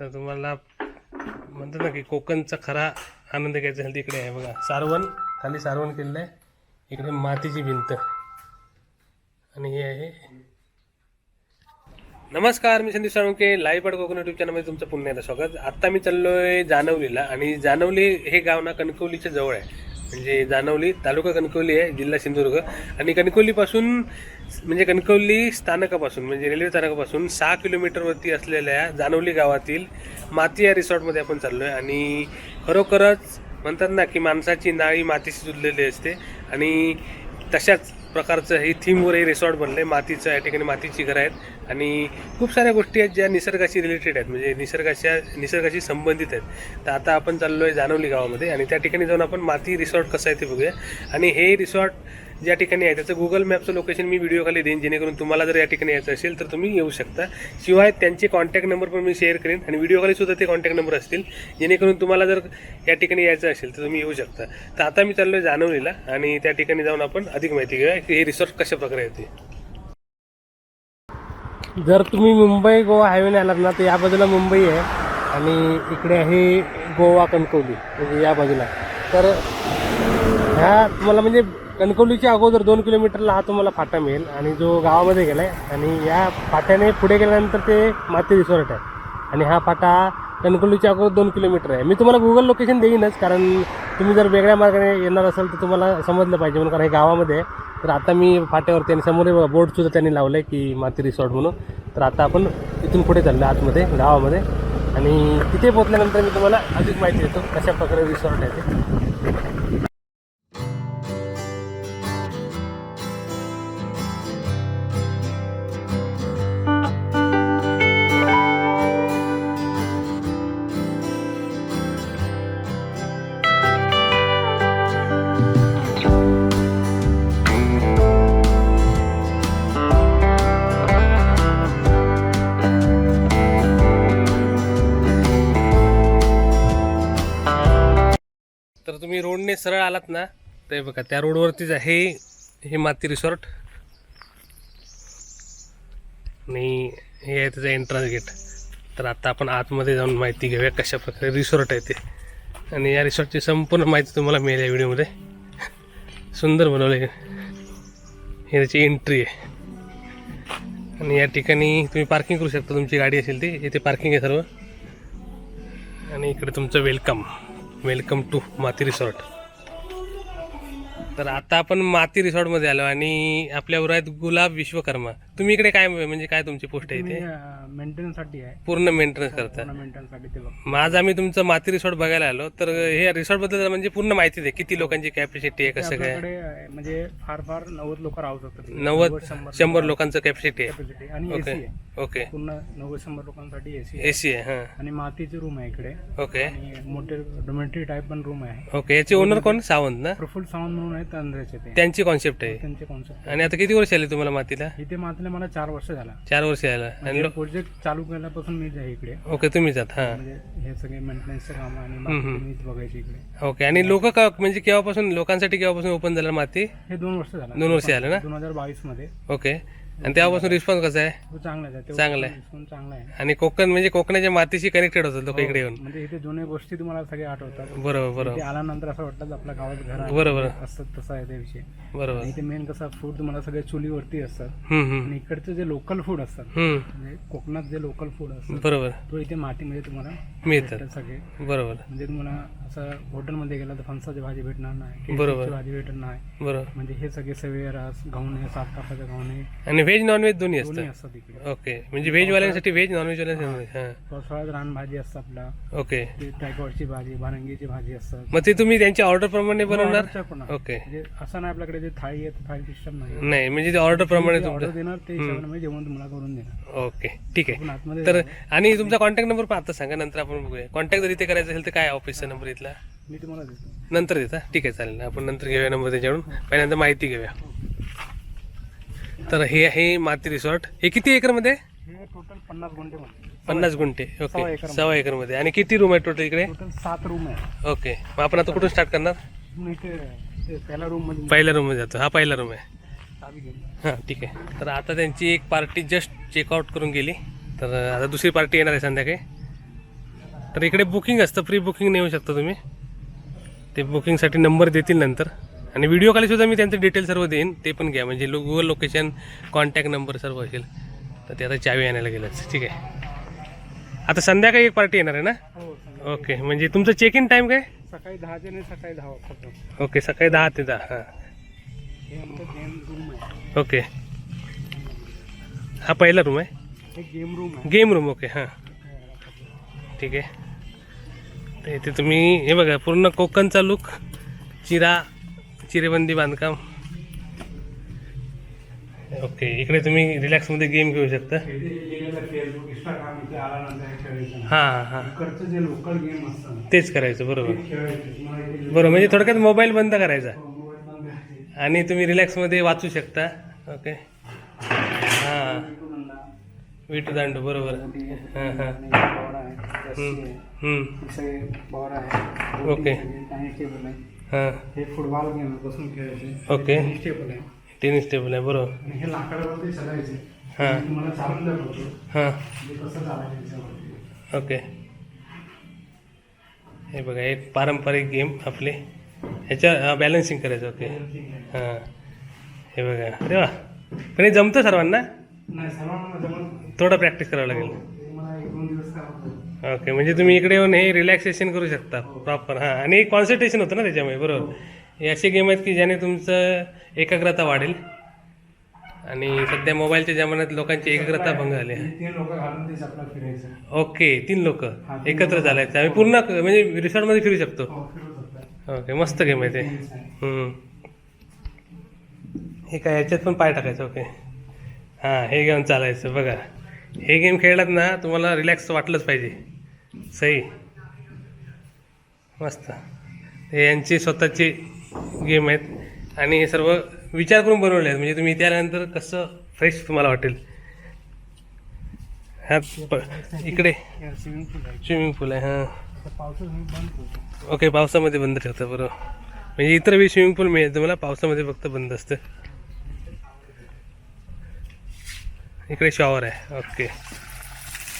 तर तुम्हाला म्हणतात ना की कोकणचा खरा आनंद घ्यायचा असेल तिकडे आहे बघा. सारवण खाली सारवण केलेलं आहे. इकडे मातीची भिंत. आणि हे आहे. नमस्कार मी संदीप साळुंके लाईव्ह पड कोकण युट्यूब चॅनलमध्ये तुमचं पुन्हा एकदा स्वागत. आत्ता मी चाललो आहे जानवलीला आणि जानवली हे गाव ना कणकवलीच्या जवळ आहे. म्हणजे जानवली तालुका कणकवली आहे जिल्हा सिंधुदुर्ग. आणि कणकवलीपासून म्हणजे कणकवली स्थानकापासून म्हणजे रेल्वे स्थानकापासून सहा किलोमीटरवरती असलेल्या जानवली गावातील माती या रिसॉर्टमध्ये आपण चाललो आहे आणि खरोखरच म्हणतात ना की माणसाची नाळी मातीशी जुडलेली असते. आणि तशाच प्रकारचं हे थीमवर हे रिसॉर्ट बनलं आहे मातीचं या ठिकाणी मातीची घरं आहेत. आणि खूप साऱ्या गोष्टी आहेत ज्या निसर्गाशी रिलेटेड आहेत. म्हणजे निसर्गाच्या निसर्गाशी संबंधित आहेत. तर आता आपण चाललो आहे जानवली गावामध्ये आणि त्या ठिकाणी जाऊन आपण माती रिसॉर्ट कसं आहे ते बघूया. आणि हे रिसॉर्ट ज्या ठिकाणी आहे त्याचं गुगल मॅपचं लोकेशन मी व्हिडिओ खाली देईन जेणेकरून तुम्हाला जर या ठिकाणी यायचं असेल तर तुम्ही येऊ शकता. शिवाय त्यांचे कॉन्टॅक्ट नंबर पण मी शेअर करेन आणि व्हिडिओ खाली सुद्धा ते कॉन्टॅक्ट नंबर असतील. जेणेकरून तुम्हाला जर या ठिकाणी यायचं असेल तर तुम्ही येऊ शकता. तर आता मी चाललो आहे जानवलीला आणि त्या ठिकाणी जाऊन आपण अधिक माहिती घेऊया की हे रिसॉर्ट कशा प्रकारे येते जर तुम्ही मुंबई गोवा हायवेने आलात ना तर या बाजूला मुंबई आहे आणि इकडे आहे गोवा कणकवली म्हणजे या बाजूला. तर ह्या तुम्हाला म्हणजे कणकवलीच्या अगोदर दोन किलोमीटरला हा तुम्हाला फाटा मिळेल आणि जो गावामध्ये गेलाय आणि या फाट्याने पुढे गेल्यानंतर ते माती रिसॉर्ट आहे. आणि हा फाटा कणकवलीच्या अगोदर दोन किलोमीटर आहे. मी तुम्हाला गुगल लोकेशन देईनच कारण तुम्ही जर वेगळ्या मार्गाने येणार असाल तर तुम्हाला समजलं पाहिजे. म्हणून कारण हे गावामध्ये आहे. तर आता मी फाट्यावरती आणि समोर बोर्डसुद्धा त्यांनी लावलं आहे की माती रिसॉर्ट म्हणून. तर आता आपण इथून पुढे चाललो आतमध्ये गावामध्ये. आणि तिथे पोहोचल्यानंतर मी तुम्हाला अधिक माहिती देतो कशा प्रकारे रिसॉर्ट आहे ते. सरळ आलात ना ते बघा त्या रोडवरतीच आहे हे माती रिसॉर्ट आणि हे आहे त्याचं एंट्रन्स गेट तर आता आपण आतमध्ये जाऊन माहिती घेऊया कशा प्रकारे रिसॉर्ट आहे ते. आणि या रिसॉर्टची संपूर्ण माहिती तुम्हाला मिळेल या व्हिडिओमध्ये सुंदर बनवलं आहे हे त्याची एंट्री आहे. आणि या ठिकाणी तुम्ही पार्किंग करू शकता. तुमची गाडी असेल ती. इथे पार्किंग आहे सर्व. आणि इकडे तुमचं welcome welcome to Maati resort तर आता आपण माती रिसॉर्टमध्ये आलो आणि आपल्या आहेत गुलाब विश्वकर्मा. तुम्ही इकडे काय म्हणजे काय तुमची पोस्ट आहे इथे? मेंटेनन्ससाठी आहे. पूर्ण मेंटेनन्स करता. पूर्ण मेंटेनन्ससाठी ते बघ मग आज आम्ही तुमचं माती रिसॉर्ट बघायला आलो. तर हे रिसॉर्टबद्दल म्हणजे पूर्ण माहिती दे किती लोकांची कॅपॅसिटी आहे कसं काय? आपल्याकडे म्हणजे फार फार नव्वद लोक राहू शकतात. नव्वद शंभर लोकांचं कॅपॅसिटी आहे. कॅपॅसिटी आणि एसी ओके आहे. ओके पूर्ण नव्वद शंभर लोकांसाठी एसी ए सी आहे हां. आणि मातीचे रूम आहे इकडे. ओके आणि मोठे डोमेट्री टाईप पण रूम आहे. ओके याचे ओनर कोण? सावंत ना? प्रफुल सावंत म्हणून आहेत अंध्रेचे ते. त्यांची कॉन्सेप्ट आहे. त्यांचे कॉन्सेप्ट आणि आता किती वर्ष आले तुम्हाला मातीला? इथे मातले मला चार वर्ष झाला. चार वर्ष आला आणि लो- प्रोजेक्ट चालू केल्यापासून मी आहे इकडे. ओके तुम्ही जात हां. म्हणजे हे सगळे मेंटेनन्सचे काम आणि मीच बघायचे इकडे. ओके आणि लोक का म्हणजे केव्हापासून लोकांसाठी केव्हापासून ओपन झालं माती? हे दोन वर्ष झाला. दोन वर्ष झालं ना? दोन हजार बावीसमध्ये ओके. आणि तेव्हापासून रिस्पॉन्स कसा आहे? तो चांगला आहे. चांगलं आहे. चांगला आहे. आणि कोकण म्हणजे कोकणाच्या मातीशी कनेक्टेड होतात लोक इकडे येऊन. म्हणजे इथे जुन्या गोष्टी तुम्हाला सगळे आठवतात. बरोबर बरोबर. आल्यानंतर असं वाटतं आपल्या गावात घर आहे. बरोबर. असतात तसा आहे त्या विषय. बरोबर. आणि इथे मेन कसं फूड तुम्हाला सगळे चुलीवरती असतात. हम्म हम्म. आणि इकडचे जे लोकल फूड असतात हम्म. म्हणजे कोकणात जे लोकल फूड असतात बरोबर. तो इथे मातीमध्ये तुम्हाला मिळतात. भेटतात सगळे. बरोबर. म्हणजे तुम्हाला असं हॉटेलमध्ये गेला तर फणसाची भाजी भेटणार नाही बरोबर. केळीची भाजी भेटणार नाही. बरोबर. म्हणजे हे सगळे सवय रास घावणे सात कापाचे घावणे. आणि व्हेज नॉनव्हेज दोन्ही दोन्ही असतं असतात इकडे. ओके. म्हणजे व्हेजवाल्यांसाठी व्हेज नॉनव्हेजवाल्यांसाठी हां. पावसाळ्यात रानभाजी असतात आपला. ओके. ते भाजी भानंगीची भाजी असतात. मग ते तुम्ही त्यांच्या ऑर्डर प्रमाणे बनवणार. ओके. म्हणजे असं नाही आपल्याकडे जे थाळी आहे ते थाळी सिस्टम नाही. नाही म्हणजे ते ऑर्डर प्रमाणे ऑर्डर तुमचं. देणार ते हिशोबाने जेवण तुम्हाला करून देणार. ओके. ठीक आहे. आतमध्ये तर आणि तुमचा कॉन्टॅक्ट नंबर पण आता सांगा नंतर आपण बघूया. कॉन्टॅक्ट जर इथे करायचं असेल तर काय ऑफिसचा नंबर इथला? मी तुम्हाला देतो. नंतर देता? ठीक आहे चालेल. आपण नंतर घेऊया नंबर त्याच्याकडून पहिल्यांदा माहिती घेऊया. तर हे आहे माती रिसॉर्ट. हे किती एकरमध्ये? हे टोटल पन्नास गुंठे मध्ये पन्नास गुंठे. सव्वा ओके. एकरमध्ये. सव्वा एकरमध्ये. आणि किती रूम आहे टोटल इकडे? टोटल सात रूम आहे ओके. मग आपण आता कुठून स्टार्ट करणार? मग इथे ते पहिल्या रूममध्ये पहिल्या रूममध्ये जातो. हा पहिला रूम आहे. चावी घेऊन. हां ठीक आहे. तर आता त्यांची एक पार्टी जस्ट चेकआउट करून गेली. तर आता दुसरी पार्टी येणार आहे संध्याकाळी. तर इकडे बुकिंग असतं. प्री बुकिंग नेऊ शकता तुम्ही. ते बुकिंगसाठी नंबर देतील नंतर. आणि व्हिडिओ खाली सुद्धा मी त्यांचे डिटेल सर्व देईन. ते पण घ्या. म्हणजे लो गुगल लोकेशन कॉन्टॅक्ट नंबर सर्व असेल तर ते आता चावी आणायला गेलंच ठीक आहे. आता संध्याकाळी एक पार्टी येणार आहे ना? हो ओके म्हणजे तुमचं चेक इन टाईम काय? सकाळी दहाचे नाही सकाळी दहा वाजता. ओके सकाळी दहा ते दहा. हां. हे ओके हा पहिला रूम आहे? हे गेम रूम आहे. गेम रूम ओके हां. ठीक आहे. तर इथे तुम्ही हे बघा पूर्ण कोकणचा लुक चिरा चिरेबंदी बांधकाम. ओके इकडे तुम्ही रिलॅक्समध्ये गेम खेळू शकता. हे हां. तेच करायचं बरोबर. बरोबर म्हणजे थोडक्यात मोबाईल बंद करायचा. आणि तुम्ही रिलॅक्समध्ये वाचू शकता. ओके हां. विटू दांडू बरोबर. हां हां. हे ओके. हां. हे फुटबॉल गेम आहे बसून खेळायचे. ओके. टेनिस टेबल आहे. टेनिस टेबल आहे बरोबर. आणि हे लाकडावरती चढायचे हां. मी तुम्हाला चालून दाखवतो. हां. कसं चालायचं याच्यावरती ओके. हे बघा एक पारंपरिक गेम आपले. ह्याच्या बॅलन्सिंग करायचं ओके. हां. हे बघा. अरे वा. पण हे जमतं सर्वांना? नाही सर्वांना जमत थोडं प्रॅक्टिस करावं लागेल. हे मला एक दोन दिवस करावं ओके म्हणजे तुम्ही इकडे येऊन हे रिलॅक्सेशन करू शकता प्रॉपर हां आणि एक कॉन्सन्ट्रेशन होतं ना त्याच्यामुळे बरोबर. हे असे गेम आहेत की ज्याने तुमचं एकाग्रता वाढेल आणि सध्या मोबाईलच्या जमान्यात लोकांची एकाग्रता भंग झाली ओके तीन लोक हा, एकत्र. झाले आम्ही पूर्ण म्हणजे रिसॉर्टमध्ये फिरू शकतो. हो ओके मस्त गेम आहे ते. हे काय याच्यात पण पाय टाकायचं ओके हां हे घेऊन चालायचं बघा. हे गेम खेळलात ना तुम्हाला रिलॅक्स वाटलंच पाहिजे. सही मस्त. हे यांची स्वतःची गेम आहेत. आणि हे सर्व विचार करून बनवले आहेत. म्हणजे तुम्ही इथे आल्यानंतर कसं फ्रेश तुम्हाला वाटेल. हा इकडे. स्विमिंग पूल आहे स्विमिंग पूल आहे हां. ओके पावसामध्ये बंद ठेवतं बरोबर. म्हणजे इतर वेळी स्विमिंग पूल मिळेल. तुम्हाला पावसामध्ये फक्त बंद असतं. इकडे शॉवर आहे. ओके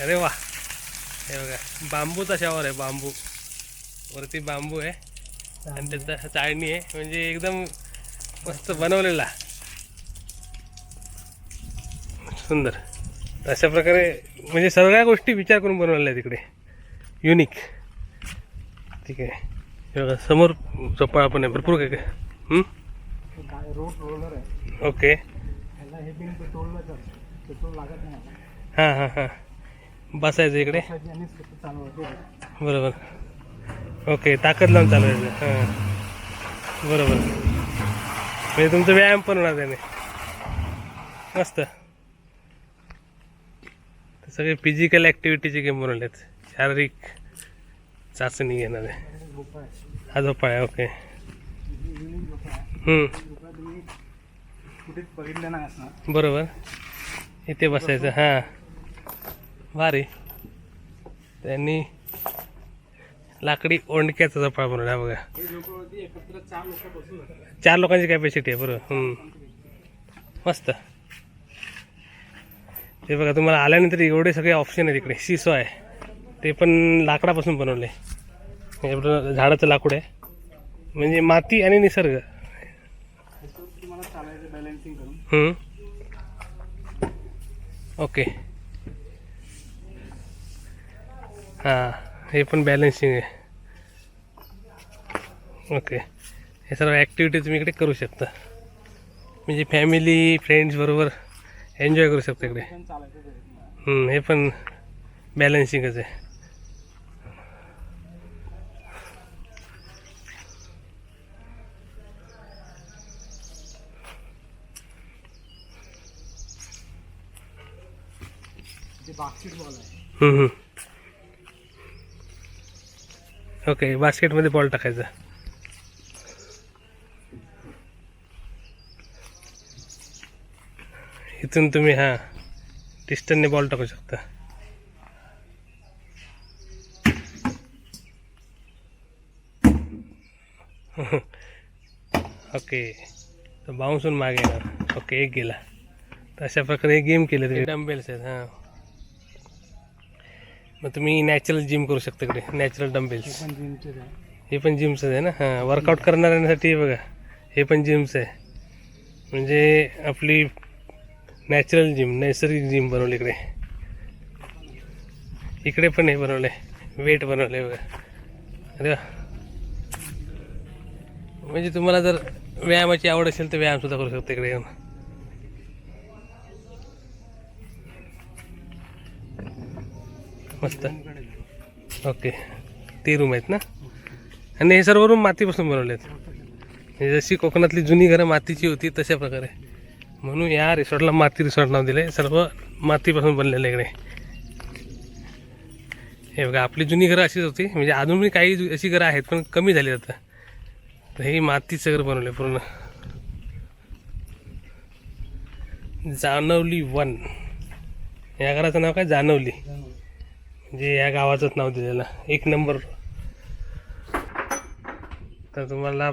अरे वा. हे बघा बांबूचा शॉवर आहे बांबू. वरती बांबू आहे. आणि त्याचा चाळणी आहे. म्हणजे एकदम मस्त बनवलेला. सुंदर. अशा प्रकारे म्हणजे सगळ्या गोष्टी विचार करून बनवलेल्या आहेत इकडे. युनिक ठीक आहे. हे बघा समोर चप्पळा पण आहे. भरपूर काय काय? रोड रोलर आहे. ओके हे. हां हां हां. बसायचं इकडे? बरोबर. ओके ताकद लावून चालवायचं हां. बरोबर. म्हणजे तुमचा व्यायाम पण होणार त्याने. मस्त. ते सगळे फिजिकल ॲक्टिव्हिटीचे गेम बनवले आहेत शारीरिक चाचणी घेणार. आहे हा झोपा आहे ओके. हं, बरोबर. इथे बसायचं हां. भारी. त्यांनी लाकडी ओंडक्याचा झोपाळा बनवला बघा. चार लोकांची कॅपॅसिटी आहे बरोबर. हं. मस्त. ते बघा तुम्हाला आल्यानंतर एवढे सगळे ऑप्शन आहेत इकडे. शिसो आहे. ते पण लाकडापासून बनवले. झाडाचं लाकूड आहे. म्हणजे माती आणि निसर्ग. ओके. हां हे पण बॅलन्सिंग आहे. ओके हे सर्व ॲक्टिव्हिटी तुम्ही इकडे करू शकता. म्हणजे फॅमिली फ्रेंड्सबरोबर एन्जॉय करू शकता इकडे. हे पण बॅलन्सिंगच आहे. बास्केटबॉल आहे हं, हं. ओके बास्केटमध्ये बॉल टाकायचा. इथून तुम्ही हां डिस्टनने बॉल टाकू शकता. ओके तर बाउन्सून मागे येणार. ओके एक गेला. तर अशा प्रकारे गेम केले तुम्ही. डंबेल्स आहेत हां. मग तुम्ही नॅचरल जिम करू शकता इकडे नॅचरल जिमचेच आहे. हे पण जिमचं आहे ना? हां वर्कआउट करणाऱ्यांसाठी बघा हे पण जिमचं आहे. म्हणजे आपली नॅचरल जिम नैसर्गिक जिम बनवली इकडे. इकडे पण हे बनवलं आहे वेट बनवलं आहे बघा. अरे. म्हणजे तुम्हाला जर व्यायामाची आवड असेल तर व्यायाम सुद्धा करू शकता इकडे येऊन. मस्त. ओके. ते रूम आहेत ना? आणि हे सर्व रूम मातीपासून बनवले आहेत जशी कोकणातली जुनी घरं मातीची होती तशा प्रकारे. म्हणून या रिसॉर्टला माती रिसॉर्ट नाव दिलं सर्व मातीपासून बनलेलं इकडे. हे बघा आपली जुनी घरं अशीच होती. म्हणजे अजूनही काही अशी घरं आहेत पण कमी झाली आता. तर हे मातीचं घर बनवलं आहे पूर्ण. जानवली वन. या घराचं नाव काय? जानवली. जे या गावाचंच नाव दिलेलं. एक नंबर. तर तुम्हाला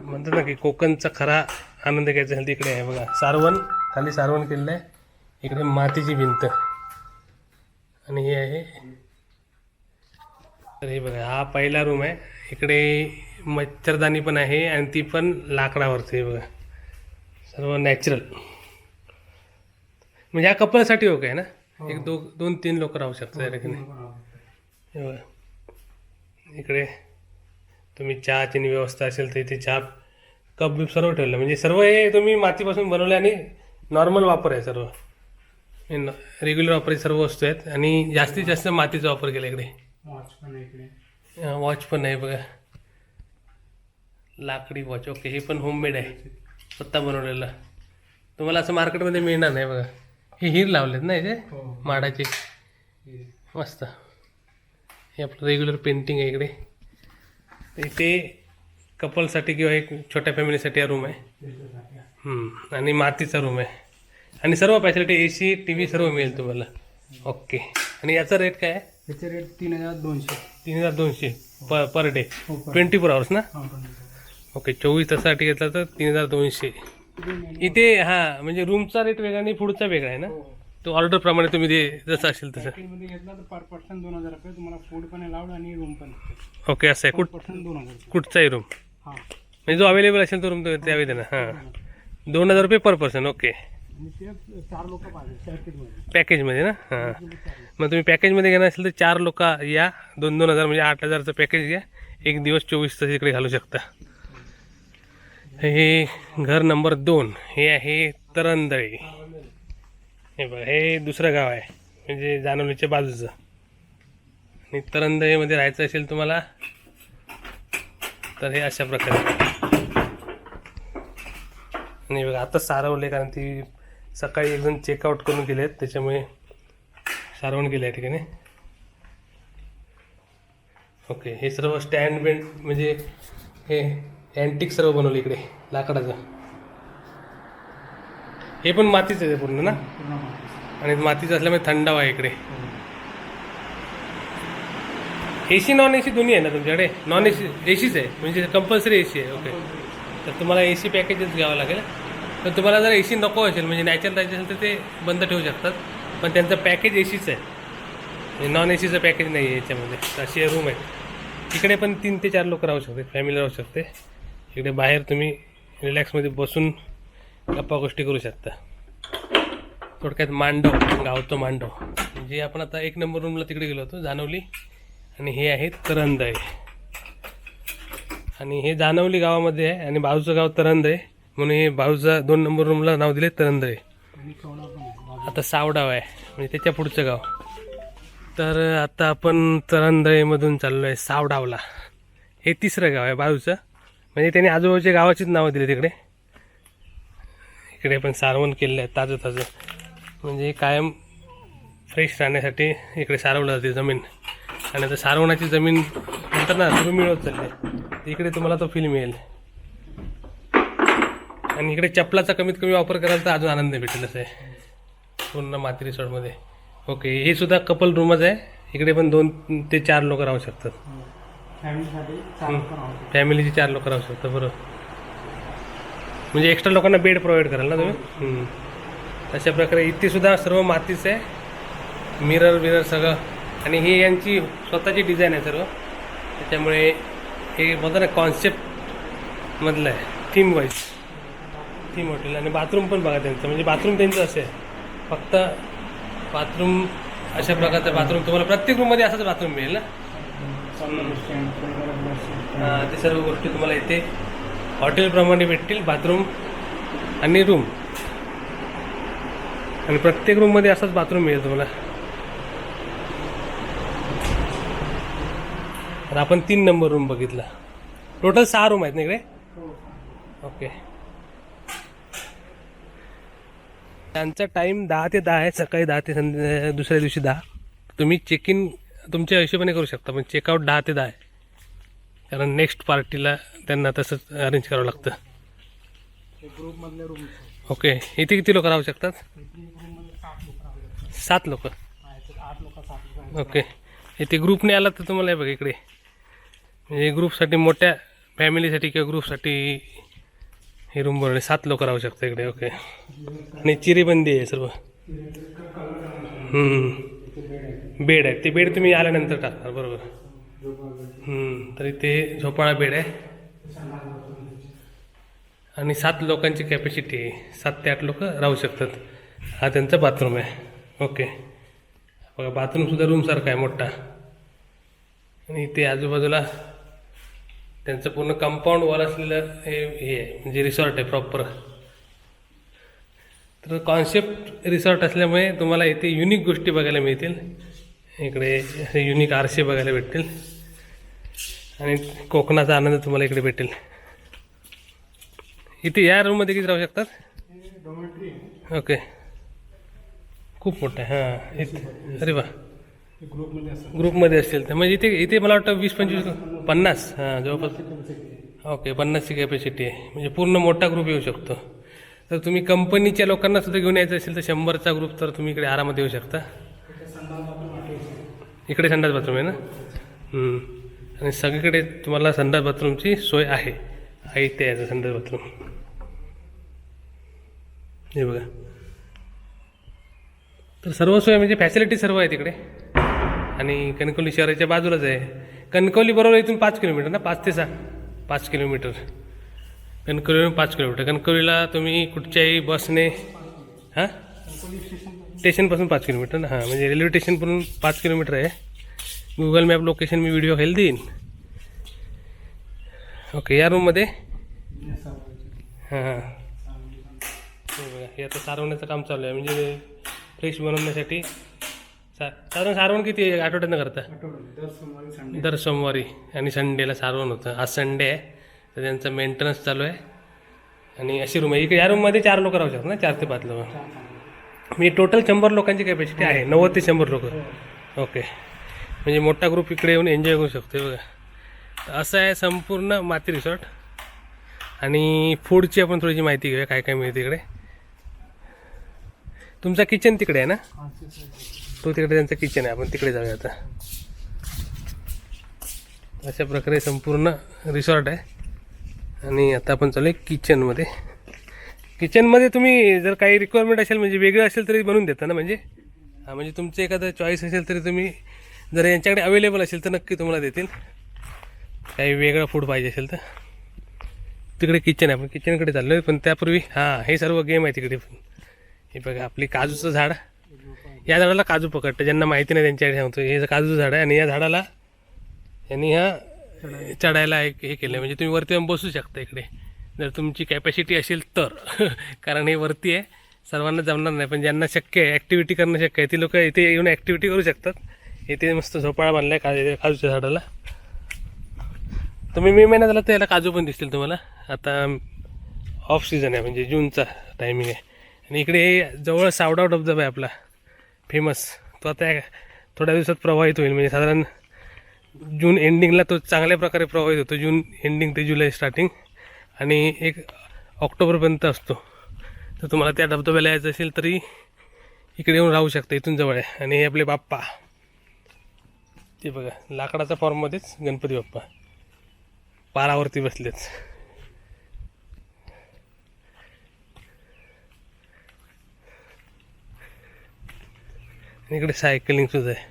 म्हणतात ना की कोकणचा खरा आनंद घ्यायचा असेल तिकडे आहे बघा. सारवण खाली सारवण केलेलं आहे. इकडे मातीची भिंत. आणि हे आहे. तर हे बघा हा पहिला रूम आहे. इकडे मच्छरदाणी पण आहे आणि ती पण लाकडावरती आहे बघा. सर्व नॅचरल म्हणजे हा कपलसाठी ओके आहे ना? एक दो दोन तीन लोक राहू शकतात या ठिकाणी हे बघा. इकडे तुम्ही चहाची व्यवस्था असेल तर इथे चहा कप बिप सर्व ठेवलं. म्हणजे सर्व हे तुम्ही मातीपासून बनवले आणि नॉर्मल वापर आहे सर्व. रेग्युलर वापराचे सर्व वस्तू आहेत. आणि जास्तीत जास्त मातीचा वापर केला इकडे. वॉच पण आहे इकडे. वॉच पण आहे बघा. लाकडी वॉच ओके हे पण होममेड आहे. स्वतः बनवलेलं. तुम्हाला असं मार्केटमध्ये मिळणार नाही बघा. हे हिर लावलेत ना याचे? हो. माडाचे. मस्त. हे आपलं रेग्युलर पेंटिंग आहे इकडे. इथे कपलसाठी किंवा एक छोट्या फॅमिलीसाठी हा रूम आहे. हम्म, आणि मातीचा रूम आहे. आणि सर्व facility A C T V सर्व मिळेल तुम्हाला. ओके. आणि याचा रेट काय आहे? त्याचे रेट तीन हजार दोनशे. तीन हजार दोनशे per per day twenty four hours ना? ओके. चोवीस तासासाठी घेतला तर तीन हजार दोनशे? इथे हां म्हणजे रूमचा रेट वेगळा आणि पुढचा वेगळा आहे ना? हो. तो ऑर्डर प्रमाणे तुम्ही ते जसं असेल तसं. पॅकेजमध्ये घेतला तर पर पर्सन दोन हजार रुपये. तुम्हाला फूड पण अलाउड आणि रूम पण ओके असं आहे. कुठ पर्सन दोन हजार कुठचाही रूम हा. म्हणजे जो अवेलेबल असेल तो रूम त्यावेळी देणार हां. दोन हजार रुपये पर पर्सन ओके चार लोक पॅकेजमध्ये ना? हां. मग तुम्ही पॅकेजमध्ये घेणार असेल तर चार लोक या. दोन दोन हजार म्हणजे आठ हजारचं पॅकेज घ्या. एक दिवस चोवीस तास इकडे घालू शकता. हे घर नंबर दोन हे आहे तरंदळे. हे बघा हे दुसरं गाव आहे म्हणजे जानवलीच्या बाजूचं. आणि तरंदळीमध्ये राहायचं असेल तुम्हाला तर हे अशा प्रकारे. आणि बघा आता सारवले कारण ती सकाळी एकदम चेकआउट करून गेले आहेत त्याच्यामुळे सारवण गेले आहे ठिकाणी. ओके हे सर्व स्टँड बेंड म्हणजे हे अँटिक सर्व बनवले इकडे लाकडाचं. हे पण मातीचं आहे पूर्ण ना. आणि मातीचं असल्यामुळे थंडावा आहे इकडे. A C non A C दोन्ही आहे ना तुमच्याकडे? नॉन ए सी ए सीच आहे. म्हणजे कंपल्सरी ए सी आहे ओके तर तुम्हाला ए सी पॅकेजच घ्यावं लागेल. तर तुम्हाला जर ए सी नको असेल म्हणजे नॅचरल राहायचं असेल तर ते बंद ठेवू शकतात. पण त्यांचं पॅकेज ए सीच आहे. नॉन ए सीचं पॅकेज नाही आहे याच्यामध्ये. तर अशी रूम आहे. इकडे पण तीन ते चार लोक राहू शकते फॅमिली राहू शकते. इकडे बाहेर तुम्ही रिलॅक्समध्ये बसून गप्पा गोष्टी करू शकता. थोडक्यात मांडव गावतो मांडव. जे आपण आता एक नंबर रूमला तिकडे गेलो होतो जानवली आणि हे आहे तरंदय. आणि हे जानवली गावामध्ये आहे आणि बाजूचं गाव तरंद आहे म्हणून हे बाजूचा दोन नंबर रूमला नाव दिले तरंद आहे आता सावडाव आहे म्हणजे त्याच्या पुढचं गाव. तर आता आपण तरंदळेमधून चाललो आहे सावडावला. हे तिसरं गाव आहे बाजूचं. म्हणजे त्यांनी आजूबाजूच्या गावाचीच नावं दिली तिकडे. इकडे पण सारवण केलेलं आहे ताजं ताजं. म्हणजे कायम फ्रेश राहण्यासाठी इकडे सारवलं जाते जमीन. आणि आता सारवणाची जमीन नंतर ना तुम्ही मिळवत चालली. इकडे तुम्हाला तो फील मिळेल. आणि इकडे चपलाचा कमीत कमी वापर कराल तर अजून आनंद भेटेल असं आहे. पूर्ण माती रिसॉर्टमध्ये ओके हे सुद्धा कपल रूमच आहे. इकडे पण दोन ते चार लोक राहू शकतात. फॅमिलीसाठी चार पण आवडते फॅमिलीचे चार लोक राहू शकतात बरोबर म्हणजे एक्स्ट्रा लोकांना बेड प्रोव्हाइड कराल ना तुम्ही? हम्म. अशा प्रकारे इथे सुद्धा सर्व मातीचं आहे. मिरर बिरर सगळं. आणि ही यांची स्वतःची डिझाईन आहे सर्व. त्याच्यामुळे हे बोलता ना कॉन्सेप्ट मधलं आहे. थीम वाईज थीम हॉटेल आणि बाथरूम पण बघा त्यांचं. म्हणजे बाथरूम त्यांचं असं आहे. फक्त बाथरूम अशा प्रकारचं बाथरूम तुम्हाला प्रत्येक रूममध्ये असंच बाथरूम मिळेल ना? हा, ते सर्व गोष्टी तुम्हाला इथे हॉटेलप्रमाणे भेटतील बाथरूम आणि रूम आणि प्रत्येक रूममध्ये असाच बाथरूम मिळेल तुम्हाला. तर आपण तीन नंबर रूम बघितला. टोटल सहा रूम आहेत ना इकडे? ओके त्यांचा टाईम दहा ते दहा आहे सकाळी दहा ते संध्या दुसऱ्या दिवशी दहा. तुम्ही चेक इन तुमच्या हिशोबाने करू शकता पण चेकआउट दहा ते दहा आहे. कारण नेक्स्ट पार्टीला त्यांना तसंच अरेंज करावं लागतं. ओके इथे किती लोक राहू शकतात? सात लोक. ओके इथे ग्रुपने आला तर तुम्हाला बघा इकडे. म्हणजे ग्रुपसाठी मोठ्या फॅमिलीसाठी किंवा ग्रुपसाठी हे रूम बनवले. सात लोक राहू शकतात इकडे ओके आणि चिरेबंदी आहे सर्व. बेड आहे. ते बेड तुम्ही आल्यानंतर टाकणार बरोबर. तर इथे झोपाळा बेड आहे. आणि सात लोकांची कॅपॅसिटी आहे. सात ते आठ लोक राहू शकतात. हा त्यांचा बाथरूम आहे. ओके बघा बाथरूमसुद्धा रूमसारखा आहे मोठा. आणि इथे आजूबाजूला त्यांचं पूर्ण कंपाऊंड वॉल असलेलं हे हे आहे. म्हणजे रिसॉर्ट आहे प्रॉपर तर कॉन्सेप्ट रिसॉर्ट असल्यामुळे तुम्हाला इथे युनिक गोष्टी बघायला मिळतील. इकडे असे युनिक आरसे बघायला भेटतील. आणि कोकणाचा आनंद तुम्हाला इकडे भेटेल. इथे या रूममध्ये किती राहू शकतात? ओके खूप मोठं आहे हां. इथे अरे वा. ग्रुपमध्ये असेल ग्रुपमध्ये असतील तर. म्हणजे इथे इथे मला वाटतं वीस पंचवीस पन्नास. हां जवळपास. ओके पन्नासची कॅपॅसिटी आहे. म्हणजे पूर्ण मोठा ग्रुप येऊ शकतो. तर तुम्ही कंपनीच्या लोकांना सुद्धा घेऊन यायचं असेल तर शंभरचा ग्रुप तर तुम्ही इकडे आरामात येऊ शकता. इकडे संडास बाथरूम आहे ना? आणि सगळीकडे तुम्हाला संडास बाथरूमची सोय आहे. आहे इथे यायचं संडास बाथरूम. हे बघा. तर सर्व सोय म्हणजे फॅसिलिटी सर्व आहे तिकडे. आणि कणकवली शहराच्या बाजूलाच आहे. कणकवली बरोबर इथून पाच किलोमीटर ना? पाच ते सहा. पाच किलोमीटर. कणकवलीवरून पाच किलोमीटर. कणकवलीला तुम्ही कुठच्याही बसने हां? स्टेशनपासून पाच किलोमीटर ना? हां म्हणजे रेल्वे स्टेशनपासून पाच किलोमीटर आहे. गुगल मॅप लोकेशन मी व्हिडिओ खाली देईन. ओके या रूममध्ये हां हां. हे हो, बघा हे आता सारवण्याचं काम चालू आहे. म्हणजे फ्रेश बनवण्यासाठी सा साधारण सारवण किती आठवड्यानं करता? दर सोमवारी आणि संडेला सारवण होतं. आज संडे आहे तर त्यांचं मेंटेनन्स चालू आहे. आणि अशी रूम आहे. इकडे या रूममध्ये चार लोक राहू शकतात ना? चार ते पाच लोक. मी टोटल शंभर लोकांची कॅपॅसिटी आहे. नव्वद ते शंभर लोक. ओके म्हणजे मोठा ग्रुप इकडे येऊन एन्जॉय करू शकतो हे बघा. असं आहे संपूर्ण माती रिसॉर्ट आणि फूडची आपण थोडीशी माहिती घेऊया काय काय मिळते इकडे. तुमचा किचन तिकडे आहे ना? तो तिकडे त्यांचं किचन आहे. आपण तिकडे जाऊया आता. अशा प्रकारे संपूर्ण रिसॉर्ट आहे. आणि आता आपण चालू आहे किचनमध्ये किचनमध्ये तुम्ही जर काही रिक्वायरमेंट असेल म्हणजे वेगळं असेल तरी बनवून देता ना म्हणजे? हां म्हणजे तुमचं एखादं चॉईस असेल तरी तुम्ही जर यांच्याकडे अवेलेबल असेल तर नक्की तुम्हाला देतील. काही वेगळं फूड पाहिजे असेल तर. तिकडे किचन आहे आपण किचनकडे चाललो आहे पण त्यापूर्वी हां हे सर्व गेम आहे तिकडे पण. हे बघा आपली काजूचं झाड. या झाडाला काजू पकडतं ज्यांना माहिती नाही त्यांच्याकडे सांगतो. हे काजूचं झाड आहे आणि या झाडाला यांनी हा चढायला एक हे केलं म्हणजे तुम्ही वरती येऊन बसू शकता इकडे. जर तुमची कॅपॅसिटी असेल तर. कारण हे वरती आहे. सर्वांना जमणार नाही. पण ज्यांना शक्य आहे ॲक्टिव्हिटी करणं शक्य आहे ती लोक इथे येऊन ॲक्टिव्हिटी करू शकतात. इथे मस्त झोपाळा बांधला आहे का काजूच्या झाडाला. तुम्ही मे महिन्यात आला तर याला काजू पण दिसतील तुम्हाला. आता ऑफ सीझन आहे म्हणजे जूनचा टायमिंग आहे. आणि इकडे जवळ सावडाव धबधबा आहे आपला. फेमस तो आता थोड्या दिवसात प्रवाहित होईल. म्हणजे साधारण जून एंडिंगला तो चांगल्या प्रकारे प्रभावित होतो. जून एंडिंग ते जुलै स्टार्टिंग आणि एक ऑक्टोबरपर्यंत असतो. तर तुम्हाला त्या धबधब्याला यायचं असेल तरी इकडे येऊन राहू शकता इथून जवळ आहे. आणि हे आपले बाप्पा. ते बघा लाकडाच्या फॉर्ममध्येच गणपती बाप्पा. पारावरती बसलेच इकडे सायकलिंग सुद्धा आहे.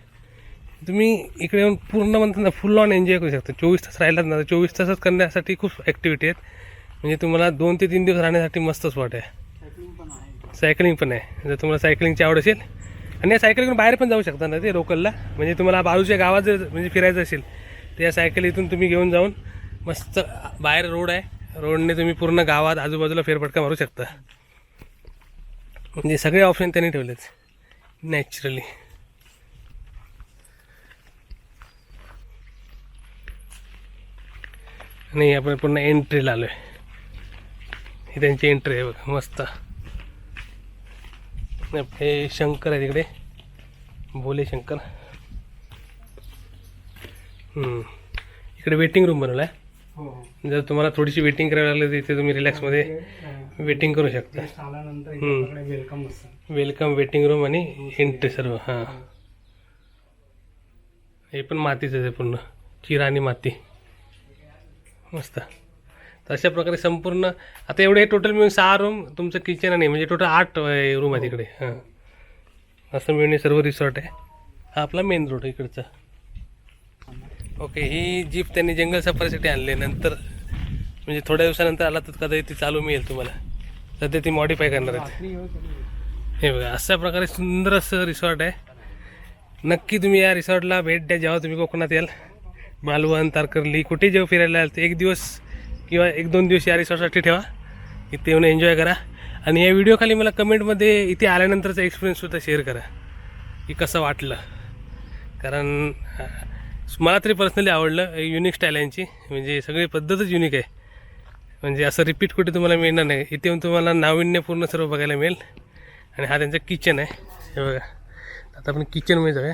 तुम्ही इकडे येऊन पूर्ण म्हणतात ना फुल ऑन एन्जॉय करू शकता. चोवीस तास राहिलाच ना चोवीस तासच करण्यासाठी खूप ॲक्टिव्हिटी आहेत. म्हणजे तुम्हाला दोन ते तीन दिवस राहण्यासाठी मस्त स्पॉट आहे. सायकलिंग पण आहे. जर तुम्हाला सायकलिंगची आवड असेल. आणि या सायकलिंग बाहेर पण जाऊ शकता ना ते लोकलला म्हणजे तुम्हाला बाजूच्या गावात जर म्हणजे फिरायचं असेल तर या सायकल इथून तुम्ही घेऊन जाऊन मस्त बाहेर रोड आहे. रोडने तुम्ही पूर्ण गावात आजूबाजूला फेरफटका मारू शकता. म्हणजे सगळे ऑप्शन त्यांनी ठेवलेत. नॅचरली नाही आपण पूर्ण एंट्रीला आलो आहे ही त्यांची एंट्री आहे बघा मस्त. हे शंकर आहे तिकडे. बोले शंकर. इकडे वेटिंग रूम बनवला आहे. हो. हो जर तुम्हाला थोडीशी वेटिंग करावी लागली तर इथे तुम्ही रिलॅक्समध्ये वेटिंग करू शकता. वेलकम वेलकम वेटिंग रूम आणि एंट्री सर्व हां. हे. पण मातीच आहे पूर्ण. चिरा आणि माती. मस्त. तर अशा प्रकारे संपूर्ण आता एवढे टोटल मिळून सहा रूम तुमचं किचन नाही म्हणजे टोटल आठ रूम आहे तिकडे हां. असं मिळून सर्व रिसॉर्ट आहे. हा आपला मेन रोड इकडचा. ओके ही जीप त्यांनी जंगल सफारीसाठी आणली. नंतर म्हणजे थोड्या दिवसानंतर आला तर कदाचित ती चालू मिळेल तुम्हाला. सध्या ती मॉडिफाय करणार आहेत. हे बघा अशा प्रकारे सुंदर असं रिसॉर्ट आहे. नक्की तुम्ही या रिसॉर्टला भेट द्या. जेव्हा तुम्ही कोकणात याल. मालवण तारकर्ली कुठे जेव्हा फिरायला याल तर एक दिवस किंवा एक दोन दिवस या रिसॉर्टसाठी ठेवा. इथे येऊन एन्जॉय करा. आणि या व्हिडिओ खाली मला कमेंटमध्ये इथे आल्यानंतरचा एक्सपिरियन्ससुद्धा शेअर करा. की कसं वाटलं. कारण मला तरी पर्सनली आवडलं युनिक स्टाईल यांची. म्हणजे सगळी पद्धतच युनिक आहे. म्हणजे असं रिपीट कुठे तुम्हाला मिळणार नाही. इथे येऊन तुम्हाला नाविन्यपूर्ण सर्व बघायला मिळेल. आणि हा त्यांचा किचन आहे. हे बघा. आता आपण किचनमध्ये जाऊया.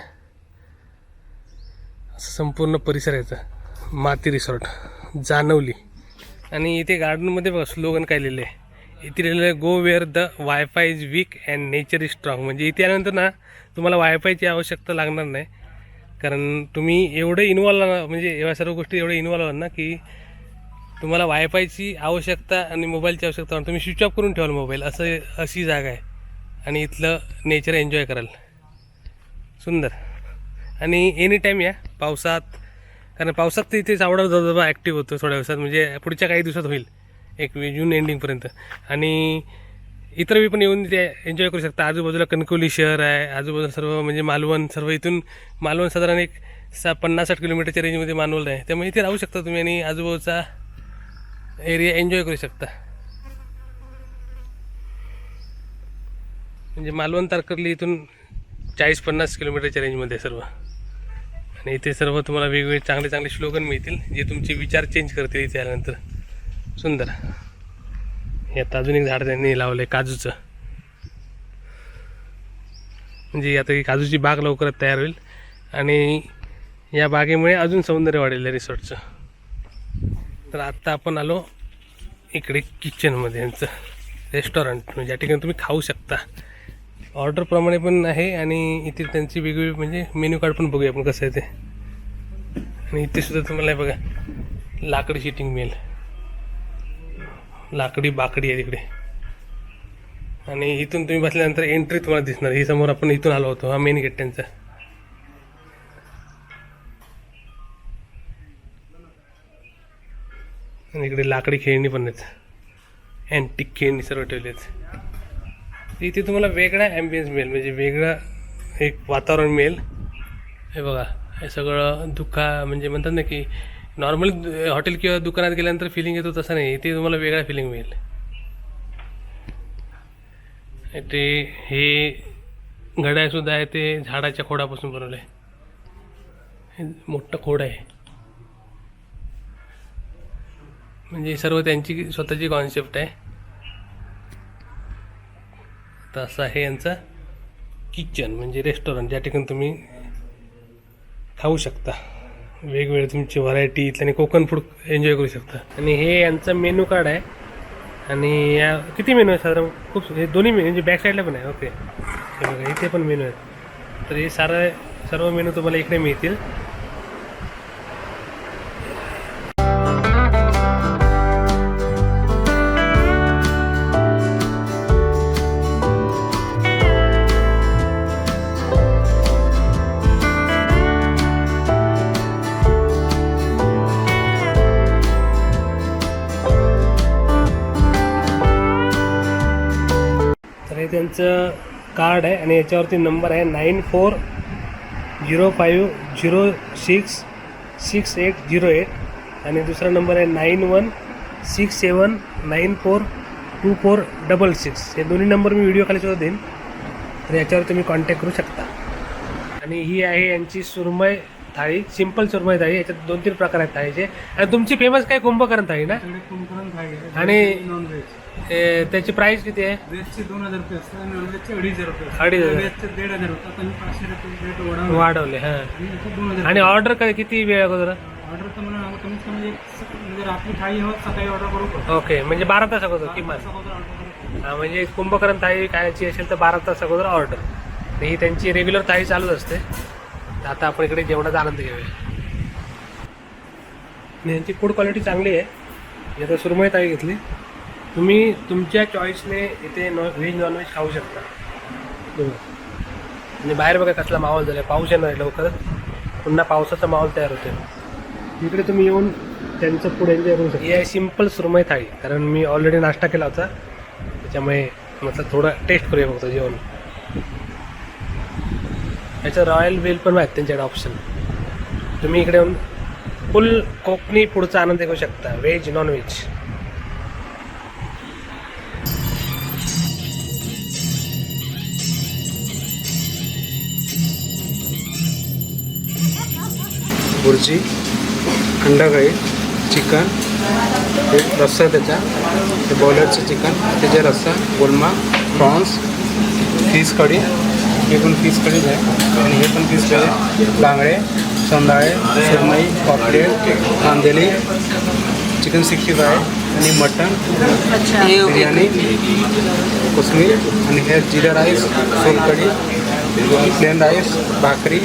असं संपूर्ण परिसर याचा. माती रिसॉर्ट जानवली आणि इथे गार्डनमध्ये बघा स्लोगन काय लिहिलं आहे इथे लिहिलेलं आहे go where the wifi is weak and nature is strong म्हणजे इथे आल्यानंतर ना तुम्हाला वायफायची आवश्यकता लागणार नाही. कारण तुम्ही एवढं इन्वॉल्व म्हणजे या सर्व गोष्टी एवढे इन्वॉल्व ना की तुम्हाला वायफायची आवश्यकता आणि मोबाईलची आवश्यकता तुम्ही स्विच ऑफ करून ठेवाल मोबाईल असं अशी जागा आहे. आणि इथलं नेचर एन्जॉय कराल. सुंदर. आणि एनी टाईम या पावसात कारण पावसात तर इथे आवडा जवळजवळ ॲक्टिव्ह होतो थोड्या दिवसात. म्हणजे पुढच्या काही दिवसात होईल. एक जून एंडिंगपर्यंत आणि इतर पण येऊन ते एन्जॉय करू शकता. आजूबाजूला कणकवली शहर आहे. आजूबाजूला सर्व म्हणजे मालवण सर्व इथून मालवण साधारण एक सा पन्नास साठ किलोमीटरच्या रेंजमध्ये मानवलं आहे. त्यामुळे इथे राहू शकता तुम्ही आणि आजूबाजूचा एरिया एन्जॉय करू शकता. म्हणजे मालवण तारकर्ली इथून चाळीस पन्नास किलोमीटरच्या रेंजमध्ये सर्व. आणि इथे सर्व तुम्हाला वेगवेगळे चांगले चांगले स्लोगन मिळतील जे तुमचे विचार चेंज करतील इथे आल्यानंतर. सुंदर. हे आता अजून एक झाड त्यांनी लावलं आहे काजूचं. म्हणजे आता ही काजूची बाग लवकरच तयार होईल. आणि या बागेमुळे अजून सौंदर्य वाढेल रिसॉर्टचं. तर आत्ता आपण आलो इकडे किचनमध्ये यांचं रेस्टॉरंट म्हणजे ज्या ठिकाणी तुम्ही खाऊ शकता. ऑर्डरप्रमाणे पण आहे आणि इथे त्यांची वेगवेगळी म्हणजे मेन्यू कार्ड पण बघूया आपण कसं आहे ते. आणि इथे सुद्धा तुम्हाला हे बघा लाकडी शिटिंग मिळेल लाकडी बाकडी आहे तिकडे. आणि इथून तुम्ही बसल्यानंतर एंट्री तुम्हाला दिसणार ही समोर आपण इथून आलो होतो हा मेन गेट त्यांचा. आणि इकडे लाकडी खेळणी पण आहेत. अँटिक खेळणी सर्व ठेवली आहेत इथे तुम्हाला वेगळा ॲम्बियन्स मिळेल. म्हणजे वेगळं एक वातावरण मिळेल. हे बघा हे सगळं दुःखा म्हणजे म्हणतात ना की नॉर्मली हॉटेल किंवा दुकानात गेल्यानंतर फिलिंग येतो तसं नाही. इथे तुम्हाला वेगळा फिलिंग मिळेल. ते हे घड्याळसुद्धा आहे ते झाडाच्या खोडापासून बनवलं आहे हे मोठं खोड आहे. म्हणजे सर्व त्यांची स्वतःची कॉन्सेप्ट आहे. तर असं आहे यांचा किचन म्हणजे रेस्टॉरंट ज्या ठिकाणी तुम्ही खाऊ शकता. वेगवेगळे तुमची व्हरायटी आणि कोकण फूड एन्जॉय करू शकता. आणि हे यांचं मेनू कार्ड आहे. आणि या किती मेनू आहे साधारण? खूप हे दोन्ही मेनू म्हणजे बॅक साईडला पण आहे. ओके हे बघा इथे पण मेनू आहेत. तर हे सारं सर्व मेनू तुम्हाला इकडे मिळतील. कार्ड आहे आणि याच्यावरती नंबर आहे nine four zero five zero six six eight zero eight. आणि दुसरा नंबर आहे nine one six seven nine four two four double six. हे दोन्ही नंबर मी व्हिडिओ खाली सुद्धा देईन. तर याच्यावर तुम्ही कॉन्टॅक्ट करू शकता. आणि ही आहे यांची सुरमई थाळी सिंपल सुरमई थाळी. याच्यात दोन तीन प्रकार आहेत थाळीचे. आणि तुमची फेमस काय? कुंभकर्ण थाळी ना? कुंभकर्ण थाळी आणि- नॉन ए, त्याची प्राईस किती आहे? दोन हजार रुपये असतात आणि अडीच हजार रुपये असतात. अडीच हजार. दीड हजार होतात पाचशे रुपये रेट वाढवला. वाढवले हां. आणि याचे दोन हजार आणि ऑर्डर काय किती वेळ अगोदर? ऑर्डर तर मला कमीत कमी एक स- म्हणजे रात्री थाळी हवं सकाळी ऑर्डर करू? ओके म्हणजे बारा तास अगोदर किमान. हा, म्हणजे कुंभकर्ण थाळी खायची असेल तर बारा तास अगोदर ऑर्डर ही त्यांची रेग्युलर थाळी चालूच असते. तर आता आपण इकडे जेवणाचा आनंद घेऊया. आणि यांची फूड क्वालिटी चांगली आहे. मी आता सुरमई थाळी घेतली. तुम्ही तुमच्या चॉईसने इथे नॉन व्हेज नॉनव्हेज खाऊ शकता. आणि बाहेर बघा कसला माहोल झाला पाऊस येणार आहे लवकरच. पुन्हा पावसाचा माहोल तयार होतो इकडे तुम्ही येऊन त्यांचं फूड एन्जॉय करू शकता. ही आहे सिंपल सुरमई थाळी. कारण मी ऑलरेडी नाश्ता केला होता. त्याच्यामुळे म्हटलं थोडं टेस्ट करूया फक्त जेवण. याचं रॉयल वेल पण आहेत त्यांच्याकडे ऑप्शन तुम्ही इकडे येऊन फुल कोकणी फूडचा आनंद घेऊ शकता. व्हेज नॉन व्हेज बुर्जी अंडा कढी चिकन रस्सा त्याचा ते बॉयलरचं चिकन त्याचे रस्सा, गोलमा प्रॉन्स फ़िश कढी हे पण फ़िश कढीच आहे आणि हे पण फ़िश कढी बांगडे सोंदाळे, सुरमई पापलेट कांदेली चिकन सिक्स्टी फाय आणि मटन बिर्याणी, कोथिंबीर आणि हे जिरा राईस, सोलकढी प्लेन राईस भाकरी,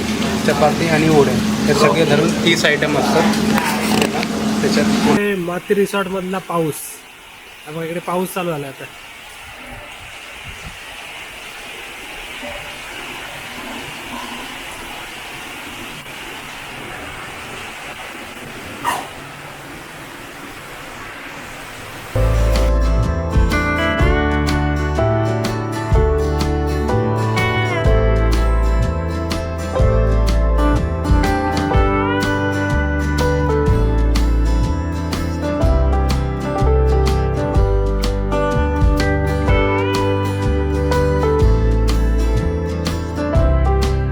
चपाती आणि ओढे तर सगळे धरून तीस आयटम असतात. त्याच्यात माती रिसॉर्टमधला पाऊस. आपण इकडे पाऊस चालू झाला आता.